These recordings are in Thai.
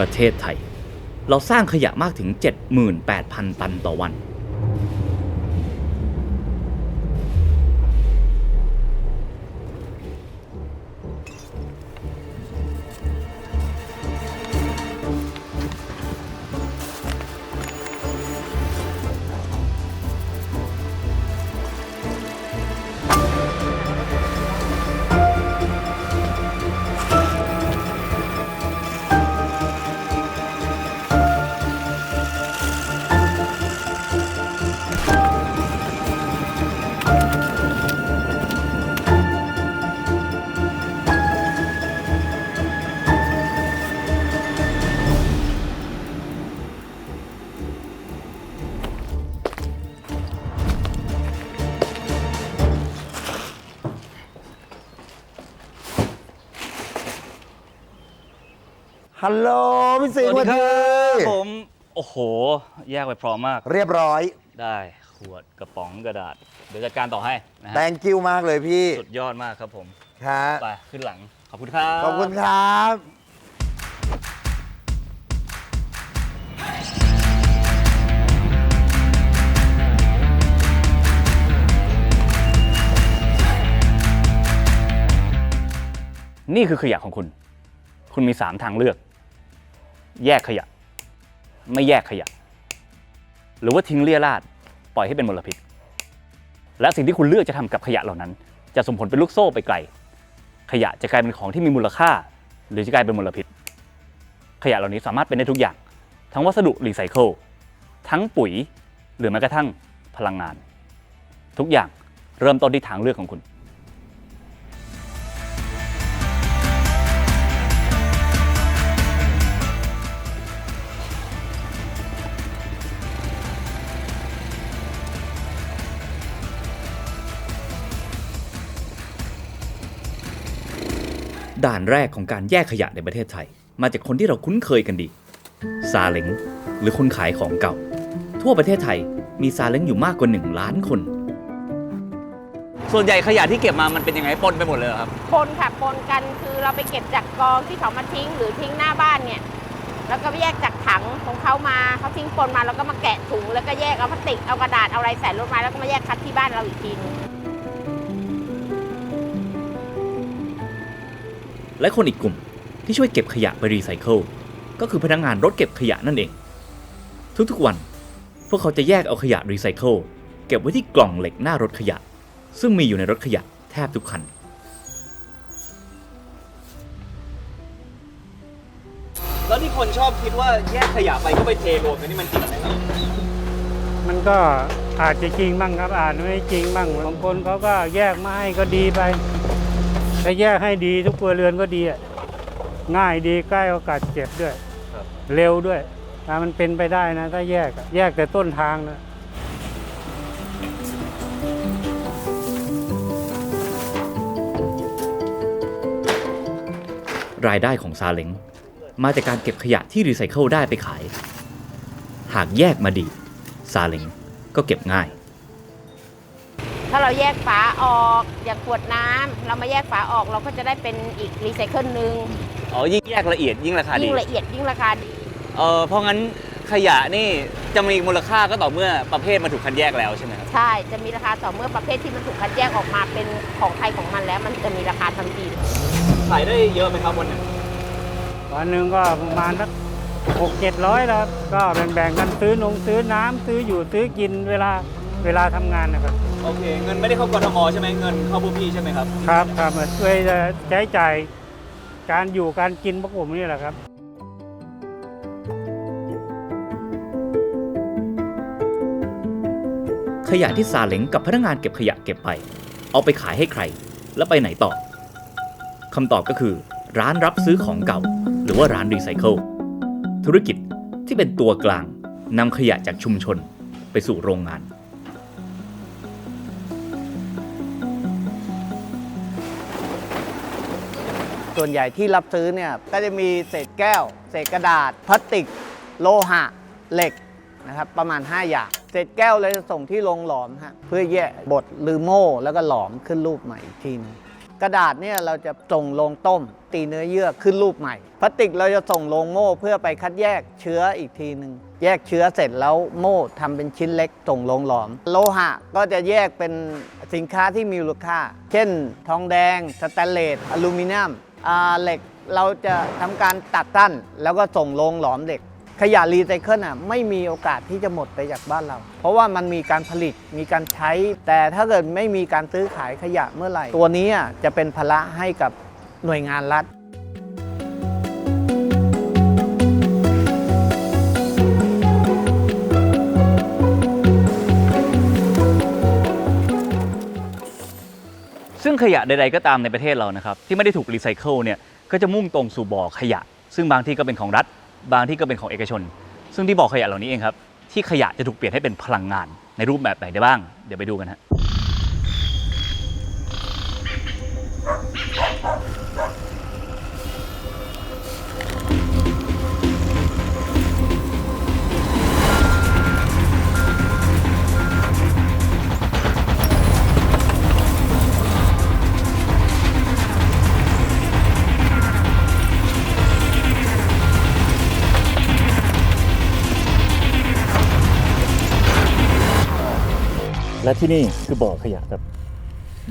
ประเทศไทย เราสร้างขยะมากถึง 78,000 ตันต่อวัน ฮัลโหลพี่สิงห์สวัสดีครับสวัสผม โอ้โห แยกไปพร้อมมาก เรียบร้อย ได้ขวดกระป๋องกระดาษ เดี๋ยวจัดการต่อให้นะฮะ thank you มากเลยพี่สุดยอดมากครับผม ครับไป ขึ้นหลัง ขอบคุณครับ ขอบคุณครับ นี่คือขยะของคุณ คุณมี 3 ทางเลือก แยกขยะ ไม่แยกขยะ หรือว่าทิ้งเลี่ยราดปล่อยให้เป็นมลพิษ และสิ่งที่คุณเลือกจะทำกับขยะเหล่านั้น จะส่งผลเป็นลูกโซ่ไปไกล ขยะจะกลายเป็นของที่มีมูลค่า หรือจะกลายเป็นมลพิษ ขยะเหล่านี้สามารถเป็นได้ทุกอย่าง ทั้งวัสดุรีไซเคิลทั้งปุ๋ย หรือแม้กระทั่งพลังงาน ทุกอย่างเริ่มต้นที่ทางเลือกของคุณ ด่านแรกของการแยกขยะในประเทศไทย มาจากคนที่เราคุ้นเคยกันดี ซาเล้งหรือคนขายของเก่า ทั่วประเทศไทยมีซาเล้งอยู่มากกว่า 1 ล้านคน ส่วนใหญ่ขยะที่เก็บมามันเป็นยังไงปนไปหมดเลยเหรอครับ ปนค่ะปนกันคือเราไปเก็บจากกองที่เขามาทิ้งหรือทิ้งหน้าบ้านเนี่ยแล้วก็แยกจากถังของเขามาเขาทิ้งปนมาแล้วก็มาแกะถุงแล้วก็แยกเอาพลาสติกเอากระดาษเอาอะไรใส่รถมาแล้วก็มาแยกคัดที่บ้านเราอีกทีนึง และคนอีกกลุ่มที่ช่วยเก็บขยะไปรีไซเคิลก็คือพนักงานรถเก็บขยะนั่นเอง ทุกๆวัน พวกเขาจะแยกเอาขยะรีไซเคิลเก็บไว้ที่กล่องเหล็กหน้ารถขยะ ซึ่งมีอยู่ในรถขยะแทบทุกคัน แล้วที่คนชอบคิดว่าแยกขยะไปก็ไปเทรวมกันนี่มันจริงไหมครับมันก็อาจจะจริงบ้างครับอาจไม่จริงบ้างบางคนเขาก็แยกมาให้ก็ดีไป ถ้าแยกให้ดีทุกครัวเรือนก็ดีอะง่ายดีใกล้โอกาสเจ็บด้วย ครับ เร็วด้วยถ้ามันเป็นไปได้นะ ถ้าแยกอะแยกแต่ต้นทางนะ รายได้ของซาเล้งมาจากการเก็บขยะที่รีไซเคิลได้ไปขาย หากแยกมาดี ซาเล้งก็เก็บง่าย ถ้าเราแยกฝาออกอย่างขวดน้ำเรามาแยกฝาออกเราก็จะได้เป็นอีกรีไซเคิลหนึ่งอ๋อยิ่งแยกละเอียดยิ่งราคาดียิ่งละเอียดยิ่งราคาดี เออเพราะงั้นขยะนี่จะมีมูลค่าก็ต่อเมื่อประเภทมันถูกคัดแยกแล้วใช่ไหมครับใช่ จะมีราคาต่อเมื่อประเภทที่มันถูกคัดแยกออกมาเป็นของใครของมันแล้ว มันจะมีราคาทันทีขายได้เยอะไหมครับวันหนึงวันหนึ่งก็ประมาณสักหกเจ็ดร้อยแล้วครับก็แบ่งๆกันซื้อนงซื้อน้ำซื้ออยู่ซื้อกินเวลา เวลาทำงานนะครับ โอเค เงินไม่ได้เข้ากทมใช่ไหมเงินเข้าพวกพี่ใช่ไหมครับ ครับครับมาช่วยใช้จ่ายการอยู่การกินพวกผมนี่แหละครับ ขยะที่ซาเล้งกับพนักงานเก็บขยะเก็บไป เอาไปขายให้ใคร แล้วไปไหนต่อคำตอบก็คือ ร้านรับซื้อของเก่า หรือว่าร้านรีไซเคิลธุรกิจที่เป็นตัวกลางนำขยะจากชุมชนไปสู่โรงงาน ส่วนใหญ่ที่รับซื้อเนี่ยก็จะมีเศษแก้ว เศษกระดาษ พลาสติก โลหะ เหล็กนะครับประมาณ 5 อย่าง เศษแก้วเลยจะส่งที่โรงหลอมฮะเพื่อแยกบดหรือโม่แล้วก็หลอมขึ้นรูปใหม่อีกทีนึงกระดาษเนี่ยเราจะส่งโรงต้ม ตีเนื้อเยื่อขึ้นรูปใหม่พลาสติกเราจะส่งลงโม่เพื่อไปคัดแยกเชื้ออีกทีหนึ่งแยกเชื้อเสร็จแล้วโม่ทำเป็นชิ้นเล็กส่งลงหลอม โลหะก็จะแยกเป็นสินค้าที่มีมูลค่า เช่น ทองแดง สแตนเลสอลูมิเนียม เหล็กเราจะทำการตัดตั้นแล้วก็ส่งลงหลอมเหล็ก ขยะรีไซเคิลอะไม่มีโอกาสที่จะหมดไปจากบ้านเรา เพราะว่ามันมีการผลิตมีการใช้ แต่ถ้าเกิดไม่มีการซื้อขายขยะเมื่อไหร่ ตัวนี้อะจะเป็นภาระให้กับหน่วยงานรัฐ ซึ่งขยะใดๆก็ตามในประเทศเรานะครับที่ไม่ได้ถูกรีไซเคิลเนี่ยก็จะมุ่งตรงสู่บ่อขยะ ซึ่งบางที่ก็เป็นของรัฐ บางที่ก็เป็นของเอกชน ซึ่งที่บ่อขยะเหล่านี้เองครับที่ขยะจะถูกเปลี่ยนให้เป็นพลังงานในรูปแบบไหนได้บ้าง เดี๋ยวไปดูกันฮะ ที่นี่คือบ่อขยะครับ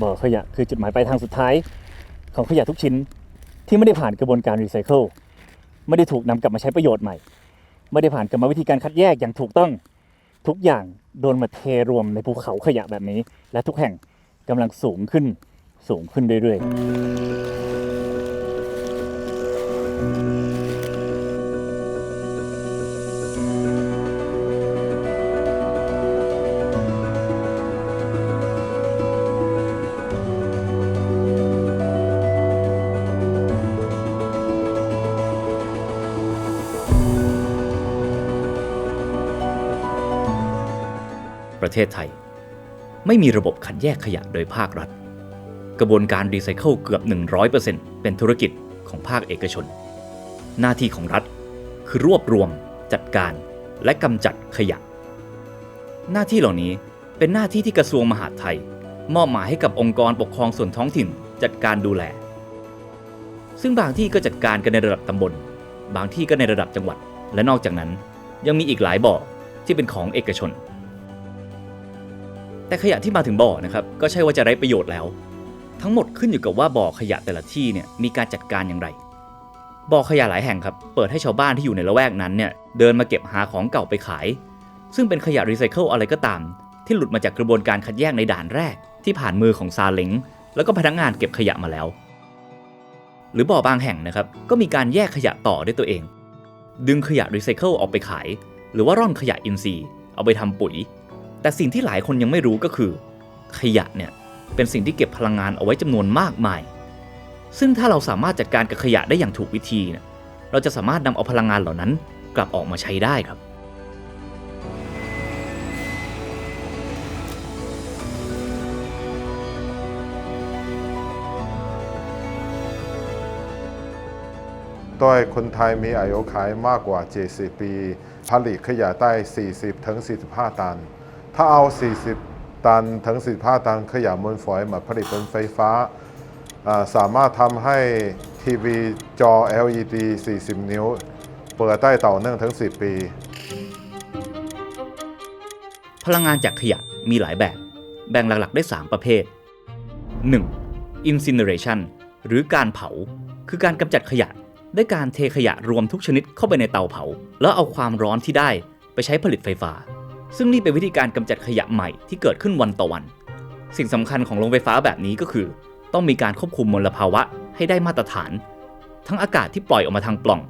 บ่อขยะคือจุดหมายปลายทางสุดท้ายของขยะทุกชิ้นที่ไม่ได้ผ่านกระบวนการรีไซเคิลไม่ได้ถูกนำกลับมาใช้ประโยชน์ใหม่ ไม่ได้ผ่านกรรมวิธีการคัดแยกอย่างถูกต้องทุกอย่างโดนมาเทรวมในภูเขาขยะแบบนี้ และทุกแห่งกำลังสูงขึ้นสูงขึ้นเรื่อยๆ ประเทศไทย ไม่มีระบบคัดแยกขยะโดยภาครัฐ กระบวนการรีไซเคิลเกือบ 100%เป็นธุรกิจของภาคเอกชน หน้าที่ของรัฐคือรวบรวม จัดการ และกำจัดขยะ หน้าที่เหล่านี้เป็นหน้าที่ที่กระทรวงมหาดไทย มอบหมายให้กับองค์กรปกครองส่วนท้องถิ่นจัดการดูแล ซึ่งบางที่ก็จัดการกันในระดับตำบล บางที่ก็ในระดับจังหวัด และนอกจากนั้นยังมีอีกหลายบ่อที่เป็นของเอกชน แต่ขยะที่มาถึงบ่อนะครับก็ใช่ว่าจะไร้ประโยชน์แล้ว ทั้งหมดขึ้นอยู่กับว่าบ่อขยะแต่ละที่เนี่ยมีการจัดการอย่างไรบ่อขยะหลายแห่งครับเปิดให้ชาวบ้านที่อยู่ในละแวกนั้นเนี่ยเดินมาเก็บหาของเก่าไปขาย ซึ่งเป็นขยะรีไซเคิลอะไรก็ตาม ที่หลุดมาจากกระบวนการคัดแยกในด่านแรก ที่ผ่านมือของซาเล้งแล้วก็พนักงานเก็บขยะมาแล้ว หรือบ่อบางแห่งนะครับก็มีการแยกขยะต่อด้วยตัวเอง ดึงขยะรีไซเคิลออกไปขาย หรือว่าร่อนขยะอินทรีย์เอาไปทำปุ๋ย แต่สิ่งที่หลายคนยังไม่รู้ก็คือ ขยะเนี่ยเป็นสิ่งที่เก็บพลังงานเอาไว้จำนวนมากมาย ซึ่งถ้าเราสามารถจัดการกับขยะได้อย่างถูกวิธีเนี่ยเราจะสามารถนำเอาพลังงานเหล่านั้นกลับออกมาใช้ได้ครับโดยคนไทยมีอายุขัยมากกว่า 70 ปี ผลิตขยะได้ 40ถึง45 ตัน ถ้าเอา 40 ตันถึง45 ตันขยะมูลฝอยมาผลิตเป็นไฟฟ้าอ่าสามารถทำให้ทีวีจอ LED 40 นิ้ว เปิดได้ต่อเนื่องถึง 10 ปี พลังงานจากขยะมีหลายแบบ แบ่งหลักๆ ได้ 3 ประเภท 1. incineration หรือการเผา คือการกำจัดขยะด้วยการเทขยะรวมทุกชนิดเข้าไปในเตาเผา แล้วเอาความร้อนที่ได้ไปใช้ผลิตไฟฟ้า ซึ่งนี่เป็นวิธีการกำจัดขยะใหม่ที่เกิดขึ้นวันต่อวัน สิ่งสำคัญของโรงไฟฟ้าแบบนี้ก็คือ ต้องมีการควบคุมมลภาวะให้ได้มาตรฐาน ทั้งอากาศที่ปล่อยออกมาทางปล่อง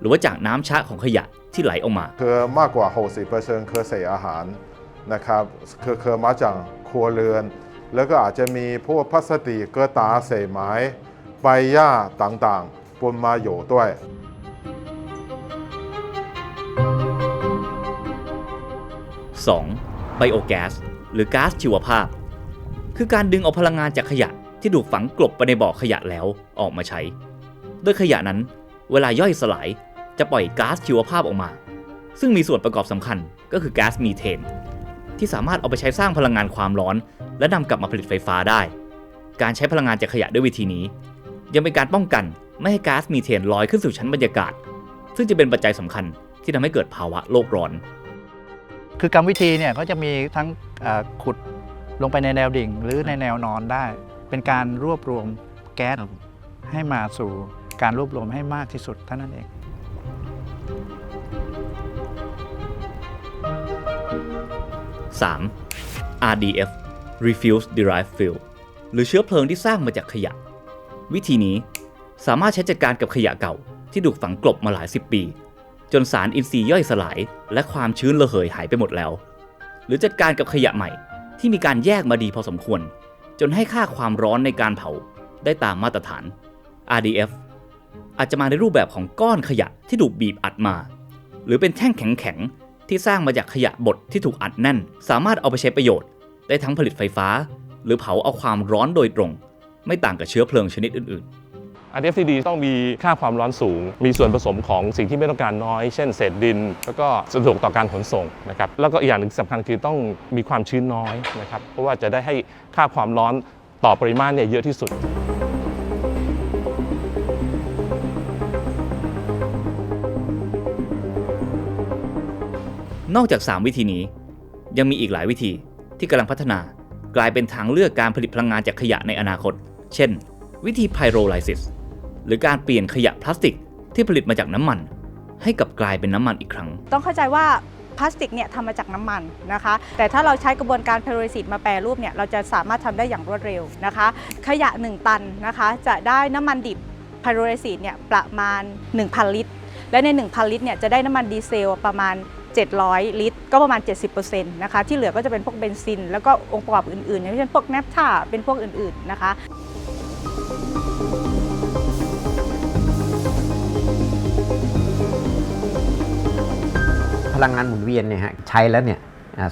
หรือว่าจากน้ำชะของขยะที่ไหลออกมา คือมากกว่า 60%คือเศษอาหารนะครับคือคือมาจากครัวเรือน แล้วก็อาจจะมีพวกพลาสติกกระตาเศษไม้ใบหญ้าต่างๆปนมาอยู่ด้วย 2. ไบโอแก๊สหรือก๊าซชีวภาพ คือการดึงเอาพลังงานจากขยะที่ถูกฝังกลบไปในบ่อขยะแล้วออกมาใช้ โดยขยะนั้น เวลาย่อยสลายจะปล่อยก๊าซชีวภาพออกมา ซึ่งมีส่วนประกอบสำคัญก็คือก๊าซมีเทน ที่สามารถเอาไปใช้สร้างพลังงานความร้อน และนำกลับมาผลิตไฟฟ้าได้ การใช้พลังงานจากขยะด้วยวิธีนี้ ยังเป็นการป้องกันไม่ให้ก๊าซมีเทนลอยขึ้นสู่ชั้นบรรยากาศ ซึ่งจะเป็นปัจจัยสำคัญที่ทำให้เกิดภาวะโลกร้อน คือกรรมวิธีเนี่ยก็จะมีทั้งขุดลงไปในแนวดิ่ง หรือในแนวนอนได้ เป็นการรวบรวมแก๊สให้มาสู่การรวบรวมให้มากที่สุดเท่านั้นเอง 3. RDF Refuse Derived Fuel หรือเชื้อเพลิงที่สร้างมาจากขยะ วิธีนี้สามารถใช้จัดการกับขยะเก่าที่ถูกฝังกลบมาหลายสิบปี จนสารอินทรีย์ย่อยสลาย และความชื้นระเหยหายไปหมดแล้ว หรือจัดการกับขยะใหม่ที่มีการแยกมาดีพอสมควร จนให้ค่าความร้อนในการเผาได้ตามมาตรฐาน RDF อาจจะมาในรูปแบบของก้อนขยะที่ถูกบีบอัดมา หรือเป็นแท่งแข็งๆที่สร้างมาจากขยะบดที่ถูกอัดแน่น สามารถเอาไปใช้ประโยชน์ ได้ทั้งผลิตไฟฟ้า หรือเผาเอาความร้อนโดยตรง ไม่ต่างกับเชื้อเพลิงชนิดอื่น RFCD ต้องมีค่าความร้อนสูง มีส่วนผสมของสิ่งที่ไม่ต้องการน้อย เช่นเศษดิน แล้วก็สะดวกต่อการขนส่งนะครับ แล้วก็อีกอย่างหนึ่งสำคัญคือต้องมีความชื้นน้อยนะครับ เพราะว่าจะได้ให้ค่าความร้อนต่อปริมาณเนี่ยเยอะที่สุดนอกจาก 3 วิธีนี้ ยังมีอีกหลายวิธีที่กำลังพัฒนากลายเป็นทางเลือกการผลิตพลังงานจากขยะในอนาคต เช่น วิธีไพโรไลซิส รือการเปลี่ยนขยะพลาสติกที่ผลิตมาจากน้ำมัน ให้กลับกลายเป็นน้ำมันอีกครั้ง ต้องเข้าใจว่าพลาสติกเนี่ยทำมาจากน้ำมันนะคะ แต่ถ้าเราใช้กระบวนการเพโรลิซิสมาแปรรูปเนี่ยเราจะสามารถทำได้อย่างรวดเร็วนะคะ ขยะ 1 ตันนะคะ จะได้น้ำมันดิบพโรลิซิสเนี่ยประมาณ 1,000 ลิตร และใน 1,000 ลิตรเนี่ยจะได้น้ำมันดีเซลประมาณ 700 ลิตร ก็ประมาณ 70%นะคะที่เหลือก็จะเป็นพวกเบนซิน แล้วก็องค์ประกอบอื่นๆอย่างเช่นพวกแนปท่าเป็นพวกอื่นๆนะคะ ลังงานหมุนเวียนเนี่ยฮะใช้แล้วเนี่ย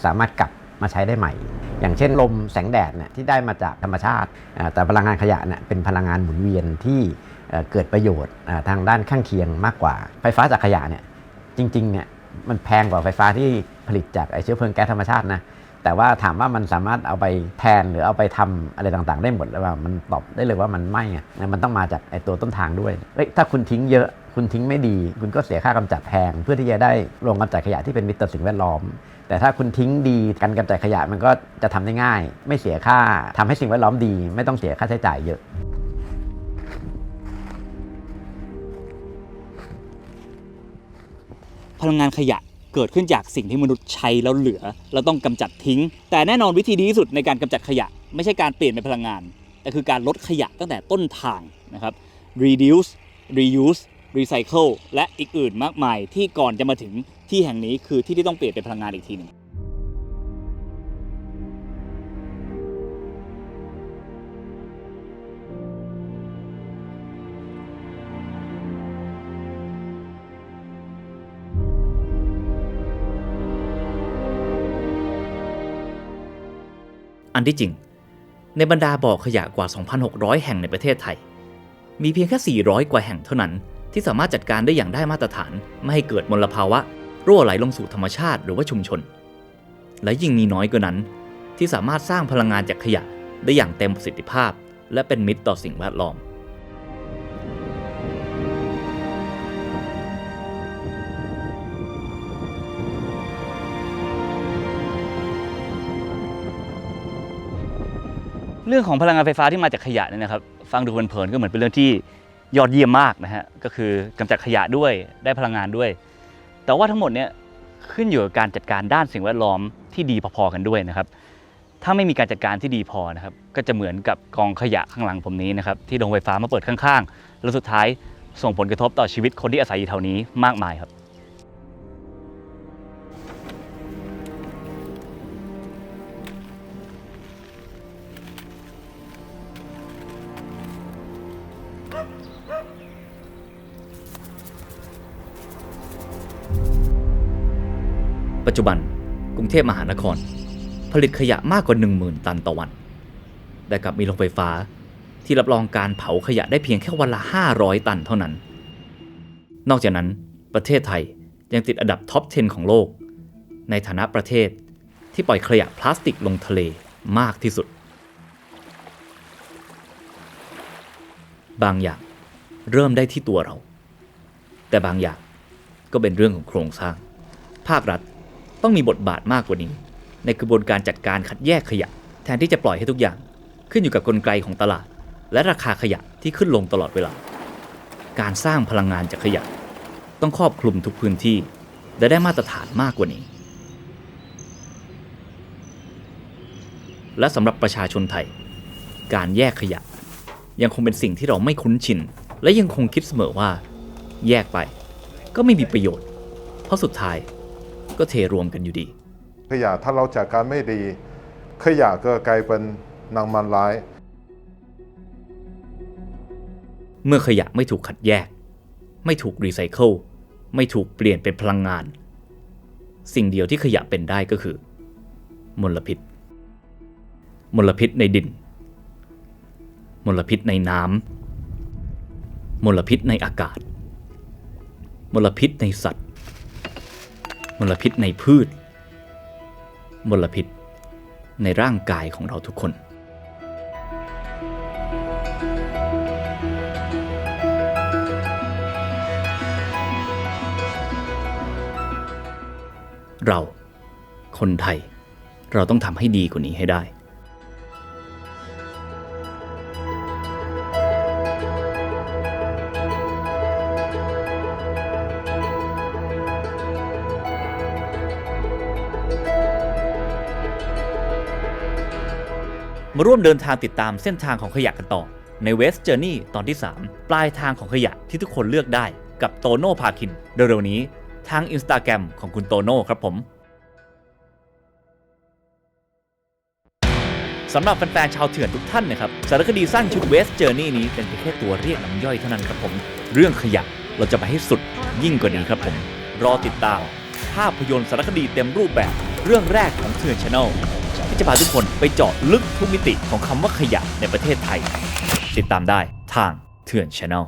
สามารถกลับมาใช้ได้ใหม่ อย่างเช่นลมแสงแดดเนี่ยที่ได้มาจากธรรมชาติ แต่พลังงานขยะเนี่ยเป็นพลังงานหมุนเวียนที่เกิดประโยชน์ทางด้านข้างเคียงมากกว่า ไฟฟ้าจากขยะเนี่ยจริงๆเนี่ยมันแพงกว่าไฟฟ้าที่ผลิตจากไอเชื้อเพลิงแก๊สธรรมชาตินะแต่ว่าถามว่ามันสามารถเอาไปแทนหรือเอาไปทำอะไรต่างๆ ได้หมดหรือว่ามันตอบได้เลยว่ามันไม่อะมันต้องมาจากไอตัวต้นทางด้วยเอ้ยถ้าคุณทิ้งเยอะ คุณทิ้งไม่ดี คุณก็เสียค่ากำจัดแพง เพื่อที่จะได้โรงกำจัดขยะที่เป็นมิตรต่อสิ่งแวดล้อม แต่ถ้าคุณทิ้งดีการกำจัดขยะมันก็จะทำได้ง่าย ไม่เสียค่าทำให้สิ่งแวดล้อมดี ไม่ต้องเสียค่าใช้จ่ายเยอะพลังงานขยะเกิดขึ้นจากสิ่งที่มนุษย์ใช้แล้วเหลือแล้วต้องกำจัดทิ้ง แต่แน่นอนวิธีดีที่สุดในการกำจัดขยะ ไม่ใช่การเปลี่ยนเป็นพลังงาน แต่คือการลดขยะตั้งแต่ต้นทางนะครับ reduce reuse recycle และอีกอื่นมากมายที่ก่อนจะมาถึงที่แห่งนี้คือที่ที่ต้องเปลี่ยนเป็นพลังงานอีกทีหนึ่งอันที่จริง ในบรรดาบ่อขยะกว่า 2,600 แห่งในประเทศไทย มีเพียงแค่ 400 กว่าแห่งเท่านั้น ที่สามารถจัดการได้อย่างได้มาตรฐาน ไม่ให้เกิดมลภาวะ รั่วไหลลงสู่ธรรมชาติหรือว่าชุมชน และยิ่งมีน้อยกว่านั้น ที่สามารถสร้างพลังงานจากขยะได้อย่างเต็มประสิทธิภาพ และเป็นมิตรต่อสิ่งแวดล้อมเรื่องของพลังงานไฟฟ้าที่มาจากขยะเนี่ยนะครับ ฟังดูเพลินๆก็เหมือนเป็นเรื่องที่ ยอดเยี่ยมมากนะฮะก็คือกำจัดขยะด้วยได้พลังงานด้วย แต่ว่าทั้งหมดเนี่ยขึ้นอยู่กับการจัดการด้านสิ่งแวดล้อมที่ดีพอๆกันด้วยนะครับ ถ้าไม่มีการจัดการที่ดีพอนะครับ ก็จะเหมือนกับกองขยะข้างหลังผมนี้นะครับที่โรงไฟฟ้ามาเปิดข้างๆ แล้วสุดท้ายส่งผลกระทบต่อชีวิตคนที่อาศัยอยู่แถวนี้มากมายครับ ปัจจุบันกรุงเทพมหานคร ผลิตขยะมากกว่า 10,000 ตันต่อวัน แต่กลับมีโรงไฟฟ้าที่รับรองการเผาขยะได้เพียงแค่วันละ 500 ตันเท่านั้น นอกจากนั้นประเทศไทยยังติดอันดับท็อป 10 ของโลก ในฐานะประเทศที่ปล่อยขยะพลาสติกลงทะเลมากที่สุด บางอย่างเริ่มได้ที่ตัวเรา แต่บางอย่างก็เป็นเรื่องของโครงสร้าง ภาครัฐ ต้องมีบทบาทมากกว่านี้ ในกระบวนการจัดการคัดแยกขยะ แทนที่จะปล่อยให้ทุกอย่าง ขึ้นอยู่กับกลไกของตลาด และราคาขยะที่ขึ้นลงตลอดเวลา การสร้างพลังงานจากขยะ ต้องครอบคลุมทุกพื้นที่ และได้มาตรฐานมากกว่านี้ และสำหรับประชาชนไทย การแยกขยะ ยังคงเป็นสิ่งที่เราไม่คุ้นชิน และยังคงคิดเสมอว่า แยกไป ก็ไม่มีประโยชน์ เพราะสุดท้าย ก็เทรวมกันอยู่ดี ขยะถ้าเราจัดการไม่ดี ขยะก็กลายเป็นนางมันร้าย เมื่อขยะไม่ถูกคัดแยก ไม่ถูกรีไซเคิลไม่ถูกเปลี่ยนเป็นพลังงาน สิ่งเดียวที่ขยะเป็นได้ก็คือ มลพิษ มลพิษในดิน มลพิษในน้ำมลพิษในอากาศ มลพิษในสัตว์ มลพิษในพืช มลพิษในร่างกายของเราทุกคน เราคนไทยเราต้องทำให้ดีกว่านี้ให้ได้ มาร่วมเดินทางติดตามเส้นทางของขยะกันต่อ ใน West Journey ตอนที่ 3 ปลายทางของขยะที่ทุกคนเลือกได้กับโตโน่พาคินเร็วๆนี้ทาง Instagram ของคุณโตโน่ครับผมสำหรับแฟนๆชาวเถื่อนทุกท่านนะครับสารคดีสั้นชุด West Journey นี้เป็นแค่ตัวเรียกน้ำย่อยเท่านั้นครับผม เรื่องขยะเราจะไปให้สุดยิ่งกว่านี้ครับผม รอติดตามภาพยนตร์สารคดีเต็มรูปแบบ เรื่องแรกของเทือนชาแนลที่จะพาทุกคนไปเจาะลึกทุกมิติของคำว่าขยะในประเทศไทย ติดตามได้ทางเทือนชาแนล